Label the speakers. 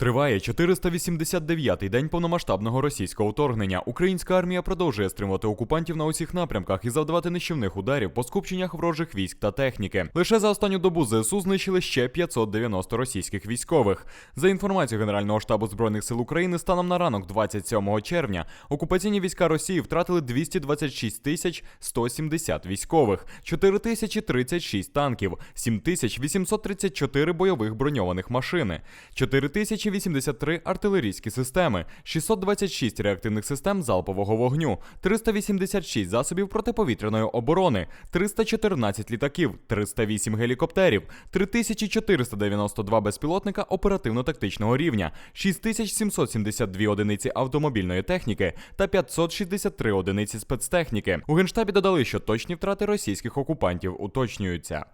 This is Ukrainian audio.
Speaker 1: Триває 489-й день повномасштабного російського вторгнення. Українська армія продовжує стримувати окупантів на усіх напрямках і завдавати нищівних ударів по скупченнях ворожих військ та техніки. Лише за останню добу ЗСУ знищили ще 590 російських військових. За інформацією Генерального штабу збройних сил України, станом на ранок, 27 червня, окупаційні війська Росії втратили 226 тисяч 170 військових, 4036 танків, 7834 бойових броньованих машини, 4000 2083 артилерійські системи, 626 реактивних систем залпового вогню, 386 засобів протиповітряної оборони, 314 літаків, 308 гелікоптерів, 3492 безпілотника оперативно-тактичного рівня, 6772 одиниці автомобільної техніки та 563 одиниці спецтехніки. У генштабі додали, що точні втрати російських окупантів уточнюються.